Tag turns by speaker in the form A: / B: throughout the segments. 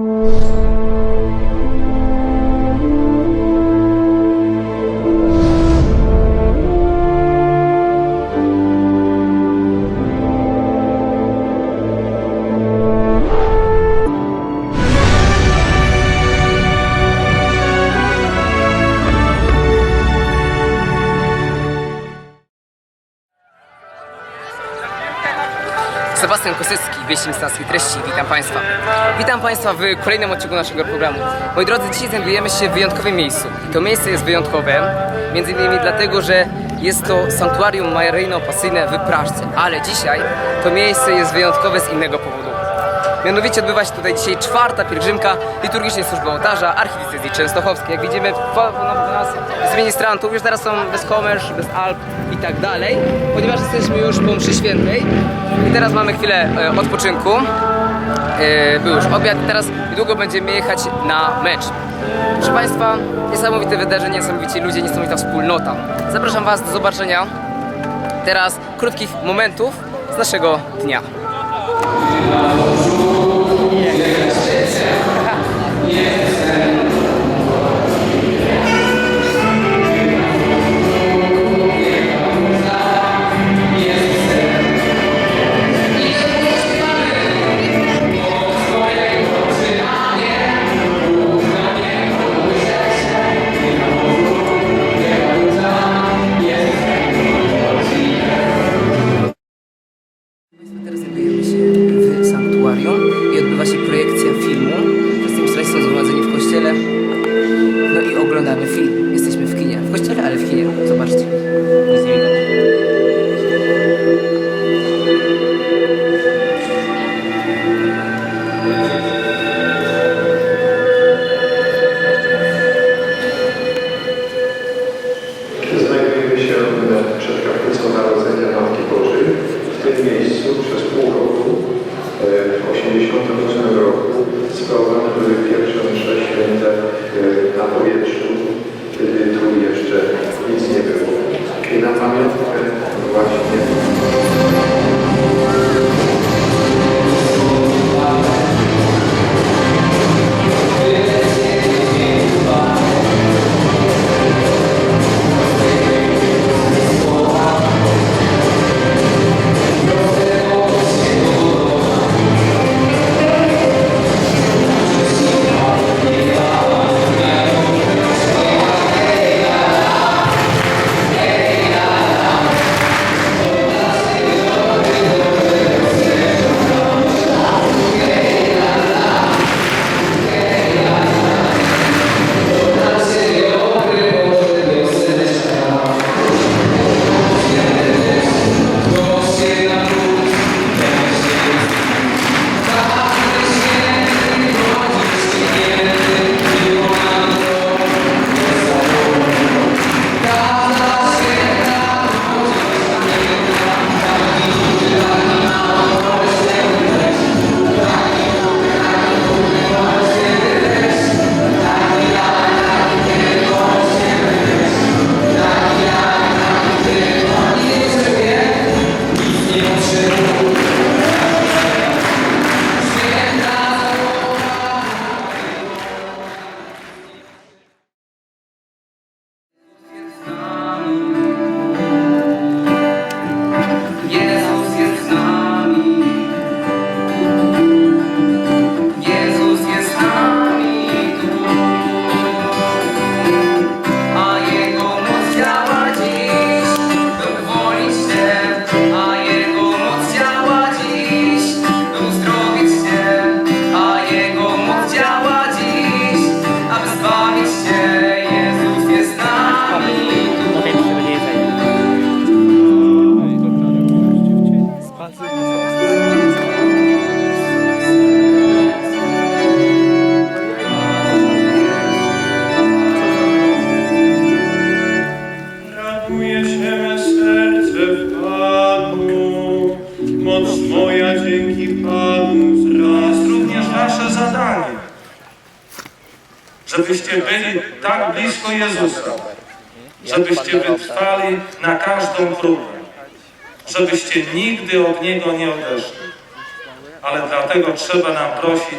A: Música Sebastian Kosycki, wieści Stackiej Treści. Witam Państwa. Witam Państwa w kolejnym odcinku naszego programu. Moi drodzy, dzisiaj znajdujemy się w wyjątkowym miejscu. To miejsce jest wyjątkowe, między innymi dlatego, że jest to sanktuarium maryjno-pasyjne w Praszce. Ale dzisiaj to miejsce jest wyjątkowe z innego powodu. Mianowicie odbywa się tutaj dzisiaj czwarta pielgrzymka liturgicznej służby ołtarza archidiecezji częstochowskiej. Jak widzimy, ponownie nas jest ministrantów, już teraz są bez komerz, bez alp i tak dalej, ponieważ jesteśmy już po mszy świętej i teraz mamy chwilę e, odpoczynku. E, Był już obiad i teraz niedługo będziemy jechać na mecz. Proszę Państwa, niesamowite wydarzenie, niesamowici ludzie, niesamowita wspólnota. Zapraszam Was do zobaczenia teraz krótkich momentów z naszego dnia. No i oglądamy film. Jesteśmy w kinie. W kościele, ale w kinie. Zobaczcie.
B: Znajdujemy się przed kaplicą Narodzenia Matki Bożej. W tym miejscu przez pół roku, e, w 1988 roku, sprawowane były pierwsze na powietrzu,
C: Jezusa, żebyście wytrwali na każdą próbę, żebyście nigdy od Niego nie odeszli. Ale dlatego trzeba nam prosić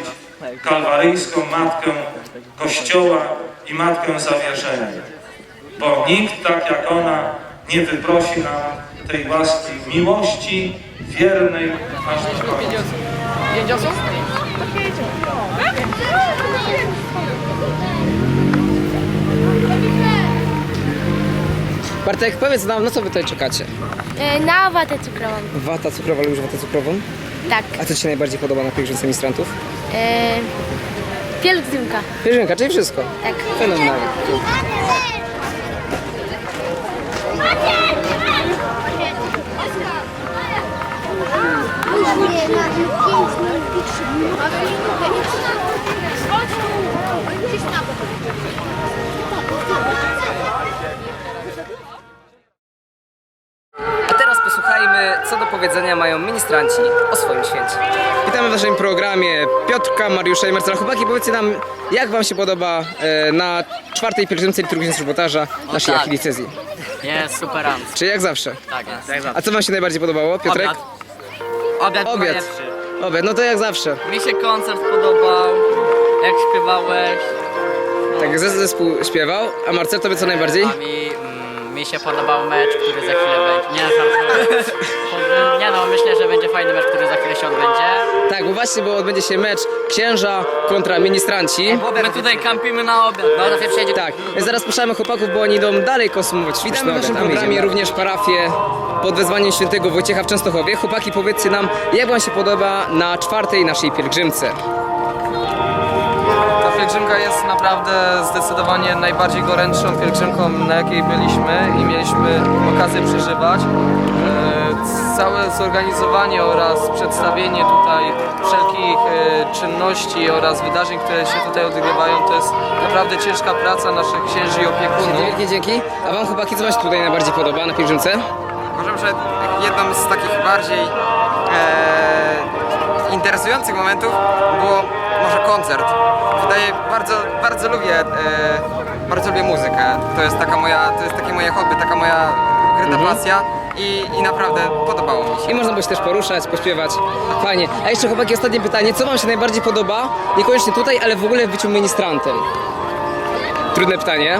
C: kalwaryjską Matkę Kościoła i Matkę Zawierzenia. Bo nikt tak jak ona nie wyprosi nam tej łaski miłości wiernej aż do końca.
A: Bartek, powiedz nam, na co wy tutaj czekacie?
D: E, Na watę cukrową.
A: Wata cukrowa, lubisz watę cukrową?
D: Tak.
A: A co ci się najbardziej podoba na pielgrzymce ministrantów?
D: E, pielgrzymka.
A: Pielgrzymka, czyli wszystko.
D: Tak.
A: Fenomenalnie. A powiedzenia mają ministranci o swoim święcie. Witamy w naszym programie Piotrka, Mariusza i Marcela. Chłopaki, powiedzcie nam, jak wam się podoba e, na czwartej pielgrzymce liturgicznej Ślubotarza naszej
E: tak.
A: archidiecezji?
E: Jest superant.
A: Czy jak zawsze?
E: Tak jest.
A: A co wam się najbardziej podobało, Piotrek?
E: Obiad. Obiad, był
A: Obiad.
E: najlepszy.
A: Obiad, no to jak zawsze.
E: Mi się koncert podobał, jak śpiewałeś.
A: Tak, zes- zespół śpiewał, a Marcel tobie co najbardziej?
E: A mi, mm, mi się podobał mecz, który za chwilę będzie. Nie, żartuję. Po- Nie no, myślę, że będzie fajny mecz, który za chwilę się odbędzie.
A: Tak, bo właśnie, bo odbędzie się mecz księża kontra ministranci.
E: My tutaj kampimy na obiad. No, to się przyjedzie.
A: Tak, zaraz puszczamy chłopaków, bo oni idą dalej konsumować śliczny W naszym programie również parafię pod wezwaniem świętego Wojciecha w Częstochowie. Chłopaki, powiedzcie nam, jak wam się podoba na czwartej naszej pielgrzymce?
F: Ta pielgrzymka jest naprawdę zdecydowanie najbardziej gorętszą pielgrzymką, na jakiej byliśmy i mieliśmy okazję przeżywać. E, Całe zorganizowanie oraz przedstawienie tutaj wszelkich e, czynności oraz wydarzeń, które się tutaj odgrywają, to jest naprawdę ciężka praca naszych księży i opiekunów.
A: Wielkie dzięki. A wam chłopaki, co wam się tutaj najbardziej podoba na pielgrzymce?
G: Uważam, że jedną z takich bardziej e, interesujących momentów było może koncert. Wydaje bardzo, bardzo lubię, e, bardzo lubię muzykę. To jest taka moja, to jest takie moje hobby, taka moja ukryta pasja i, i naprawdę podobało mi się.
A: I można było się też poruszać, pośpiewać. Fajnie. A jeszcze chłopaki, ostatnie pytanie. Co wam się najbardziej podoba? Niekoniecznie tutaj, ale w ogóle w byciu ministrantem. Trudne pytanie.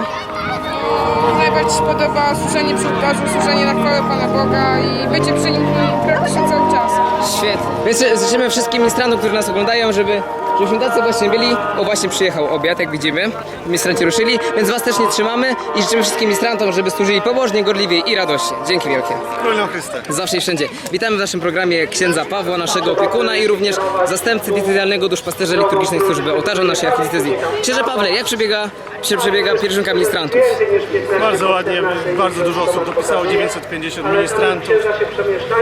H: Najbardziej się podoba służenie przy ołtarzu, służenie na chwałę Pana Boga i bycie przy nim praktycznie cały czas.
A: Świetnie. Więc życzymy wszystkim ministrantom, którzy nas oglądają, żeby, żebyśmy tacy właśnie byli. O, właśnie przyjechał obiad, jak widzimy. Ministranci ruszyli, więc was też nie trzymamy i życzymy wszystkim ministrantom, żeby służyli pobożnie, gorliwie i radośnie. Dzięki wielkie.
I: Królem Chryste.
A: Zawsze i wszędzie. Witamy w naszym programie księdza Pawła, naszego opiekuna i również zastępcy diecezjalnego duszpasterza liturgicznej służby ołtarza naszej archidiecezji. Księże Pawle, jak przebiega, się przebiega pielgrzymka ministrantów?
I: Bardzo ładnie, bardzo dużo osób dopisało, 950 ministrantów.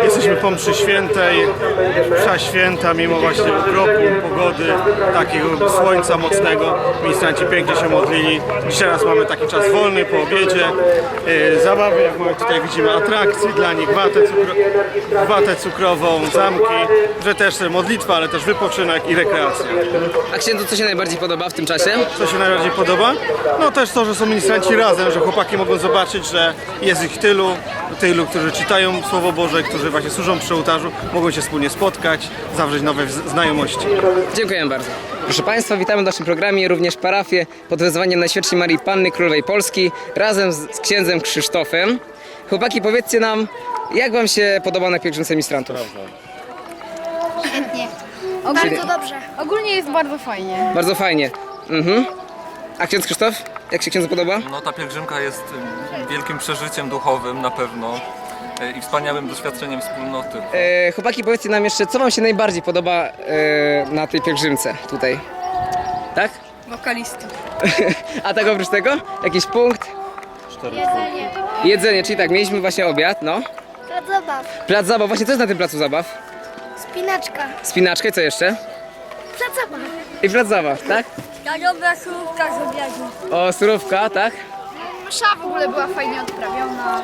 I: Jesteśmy po mszy świętej, msza święta, mimo właśnie ukroku, pogody, takiego słońca mocnego. Ministranci pięknie się modlili. Dzisiaj raz mamy taki czas wolny po obiedzie. Yy, Zabawy, jak mamy tutaj widzimy, atrakcje dla nich, watę, cukro, watę cukrową, zamki, że też modlitwa, ale też wypoczynek i rekreacja.
A: A księdzu, co się najbardziej podoba w tym czasie?
I: Co się najbardziej podoba? No też to, że są ministranci razem, że chłopaki mogą zobaczyć, że jest ich tylu, tylu, którzy czytają Słowo Boże, którzy właśnie służą przy ołtarzu, mogą się wspólnie spotkać, zawrzeć nowe znajomości.
A: Dziękuję bardzo. Proszę Państwa, witamy w naszym programie również parafię pod wezwaniem Najświętszej Marii Panny Królowej Polski razem z, księdzem Krzysztofem. Chłopaki, powiedzcie nam, jak Wam się podoba na pielgrzymce ministrantów?
D: Bardzo dobrze.
H: Ogólnie jest bardzo fajnie.
A: Bardzo fajnie. Mhm. A ksiądz Krzysztof? Jak się księdzu podoba?
J: No ta pielgrzymka jest wielkim przeżyciem duchowym na pewno i wspaniałym doświadczeniem wspólnoty.
A: E, chłopaki, powiedzcie nam jeszcze, co Wam się najbardziej podoba e, na tej pielgrzymce tutaj? Tak?
H: Wokalista.
A: A tak oprócz tego? Jakiś punkt?
D: Jedzenie.
A: Jedzenie, czyli tak, mieliśmy właśnie obiad, no.
D: Plac zabaw.
A: Plac zabaw, właśnie co jest na tym placu zabaw?
D: Spinaczka.
A: Spinaczkę, co jeszcze?
D: Plac zabaw.
A: I plac zabaw, tak?
D: Ja dobra słówka z obiadu.
A: O, surówka, tak?
H: Msza w ogóle była fajnie odprawiona.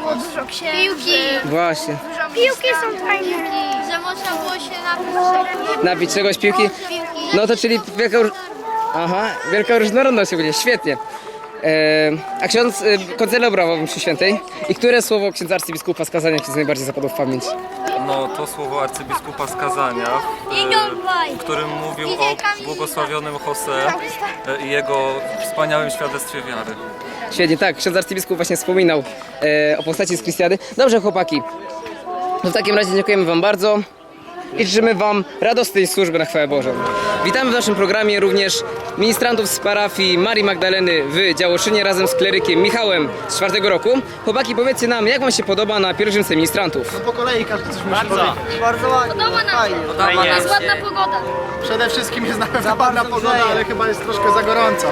H: Było dużo księży.
D: Piłki.
A: Właśnie.
D: Piłki są fajne. Że można było się napić.
A: Napić czegoś piłki?
D: Piłki.
A: No to czyli wielka... róż- Aha, wielka różnorodność będzie, świetnie. E, a ksiądz e, koncerę obrawał w mszy świętej. I które słowo księdza arcybiskupa z kazania ci najbardziej zapadło w pamięć?
J: pewno to słowo arcybiskupa z Kazania, w którym mówił o błogosławionym Jose e, i jego wspaniałym świadectwie wiary.
A: Świetnie, tak, ksiądz arcybiskup właśnie wspominał e, o postaci z Krystiady. Dobrze, chłopaki. No w takim razie dziękujemy Wam bardzo i życzymy Wam radosnej służby na chwałę Bożą. Witamy w naszym programie również ministrantów z parafii Marii Magdaleny w Działoszynie razem z klerykiem Michałem z czwartego roku. Chłopaki, powiedzcie nam, jak Wam się podoba na pielgrzymce ministrantów?
K: Po kolei każdy coś musi powiedzieć. Bardzo ładnie.
D: Podoba nam
K: fajnie.
D: się. Jest ładna pogoda.
K: Przede wszystkim jest na pewno ładna pogoda, ale chyba jest troszkę za gorąco.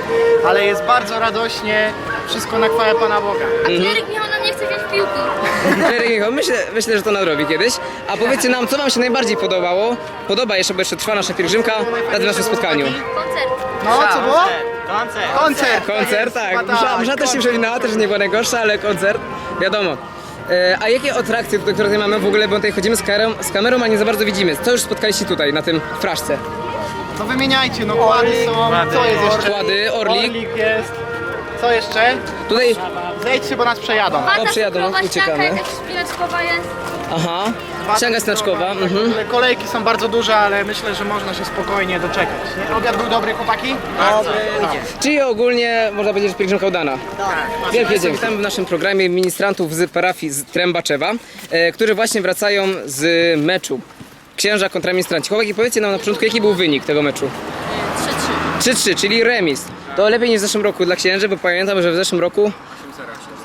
K: Ale jest bardzo radośnie, wszystko na chwałę Pana Boga.
D: Kleryk Michał nam nie chce wziąć piłki.
A: Myślę, myślę, że to nadrobi kiedyś. A powiedzcie nam, co Wam się najbardziej podobało? Podoba jeszcze, bo jeszcze trwa nasza pielgrzymka na tym naszym spotkaniu.
D: Koncert.
K: No, co było? Koncert.
A: Koncert, tak.
K: Chyba
A: Msza, msza też się
K: koncert.
A: przewinęła, też nie była najgorsza, ale koncert, wiadomo. E, a jakie atrakcje, tutaj, które tutaj mamy w ogóle, bo tutaj chodzimy z kamerą, z kamerą, a nie za bardzo widzimy. Co już spotkaliście tutaj, na tym fraszce?
K: No wymieniajcie, no kłady są, co jest jeszcze?
A: Kłady, orlik.
K: Orlik jest. Co jeszcze?
A: Tutaj,
K: Zejdźcie, bo nas przejadą.
D: Warta
A: przyjadą,
D: cukrowa
A: uciekamy.
D: ścianka, jakaś szpileczkowa jest.
A: aha, ścianga snaczkowa, mhm.
K: Ale Kolejki są bardzo duże, ale myślę, że można się spokojnie doczekać. Nie? Obiad był dobry, chłopaki? Dobry.
A: Czyli ogólnie można powiedzieć, że pielgrzymka udana. Tak. Wielkie dzięki. Witamy w naszym programie ministrantów z parafii z Trębaczewa, e, którzy właśnie wracają z meczu. Księża kontra ministranci. Chłopaki, powiedzcie nam na początku, jaki był wynik tego meczu? 3-3, czyli remis. To lepiej niż w zeszłym roku dla księży, bo pamiętam, że w zeszłym roku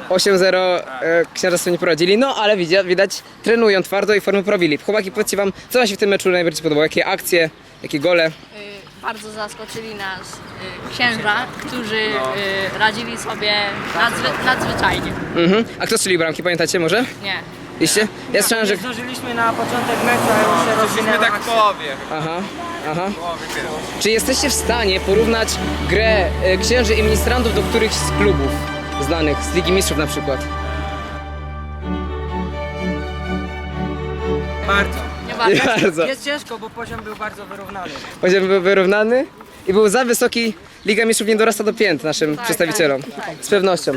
A: 8-0 e, księża sobie nie poradzili, no ale widać, widać trenują twardo i formę poprawili. Chłopaki, powiedzcie wam, co wam się w tym meczu najbardziej podobało? Jakie akcje, jakie gole?
L: bardzo zaskoczyli nas y, księża, którzy y, radzili sobie nadzwy, nadzwyczajnie.
A: Mhm. A kto strzelił bramki, pamiętacie może?
L: Nie.
A: Wiście? Ja słyszałem, że...
E: Zdążyliśmy na początek meczu, a już się rozwinęło. tak w połowie.
A: Aha, aha. Czy jesteście w stanie porównać grę e, księży i ministrantów do którychś z klubów znanych, z Ligi Mistrzów na przykład?
L: Nie bardzo.
A: Bardzo.
E: Jest ciężko, bo poziom był bardzo wyrównany.
A: Poziom był wyrównany i był za wysoki. Liga Mistrzów nie dorasta do pięt naszym przedstawicielom. Z pewnością.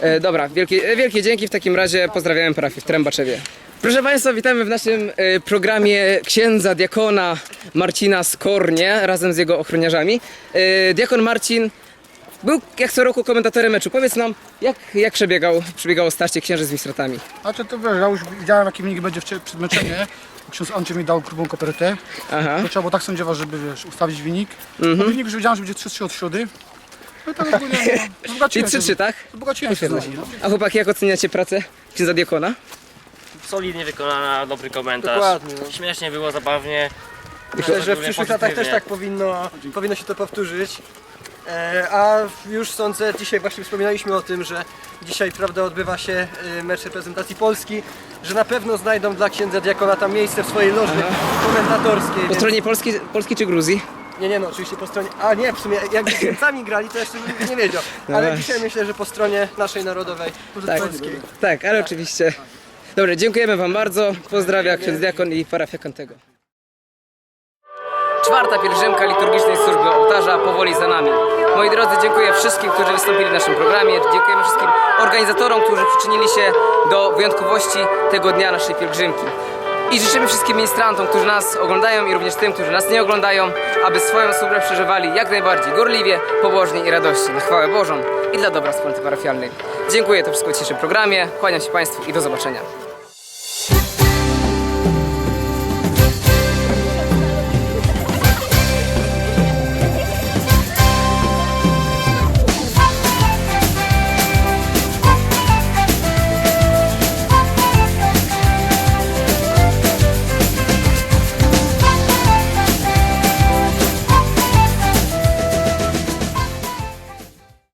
A: E, dobra, wielkie, e, wielkie dzięki. W takim razie pozdrawiam parafię w Trębaczewie. Proszę Państwa, witamy w naszym e, programie księdza diakona Marcina Skornie razem z jego ochroniarzami. E, diakon Marcin był jak co roku komentatorem meczu. Powiedz nam, jak, jak przebiegał, przebiegało starcie księży z ministratami?
K: Znaczy to wiesz, ja już widziałem jaki wynik będzie wcze- przed meczem, nie? Ksiądz Andrzej mi dał grubą kopertę.
A: Aha.
K: To trzeba było tak sędziować, żeby wiesz, ustawić wynik. No wynik już wiedziałem, że będzie 3-3 od środy. No i tak ogólnie, no,
A: Czyli
K: wzbogaciłem
A: 3-3, tak?
K: Wzbogaciłem się.
A: Świetnie.
K: no.
A: A chłopaki, jak oceniacie pracę księdza diakona?
E: Solidnie wykonana, dobry komentarz.
M: Dokładnie, no.
E: Śmiesznie było, zabawnie.
M: Myślę, że w przyszłych latach też
E: pozytywnie.
M: tak powinno, powinno się to powtórzyć. E, a już sądzę, dzisiaj właśnie wspominaliśmy o tym, że dzisiaj prawda odbywa się e, mecz reprezentacji Polski, że na pewno znajdą dla księdza diakona tam miejsce w swojej loży komentatorskiej.
A: Po
M: więc-
A: stronie Polski, Polski czy Gruzji?
M: Nie, nie, no oczywiście po stronie. A nie, w sumie jakby z Niemcami grali, to jeszcze bym nie wiedział.
A: No
M: Ale
A: właśnie.
M: dzisiaj myślę, że po stronie naszej narodowej,
A: Tak,
M: polskiej.
A: tak, ale oczywiście. Dobrze, dziękujemy Wam bardzo. Pozdrawia ksiądz diakon i parafia Kantego. Czwarta pielgrzymka liturgicznej służby ołtarza powoli za nami. Moi drodzy, dziękuję wszystkim, którzy wystąpili w naszym programie. Dziękujemy wszystkim organizatorom, którzy przyczynili się do wyjątkowości tego dnia naszej pielgrzymki. I życzymy wszystkim ministrantom, którzy nas oglądają i również tym, którzy nas nie oglądają, aby swoją służbę przeżywali jak najbardziej gorliwie, pobożnie i radośnie na chwałę Bożą i dla dobra wspólnoty parafialnej. Dziękuję, to wszystko w dzisiejszym programie. Kłaniam się Państwu i do zobaczenia.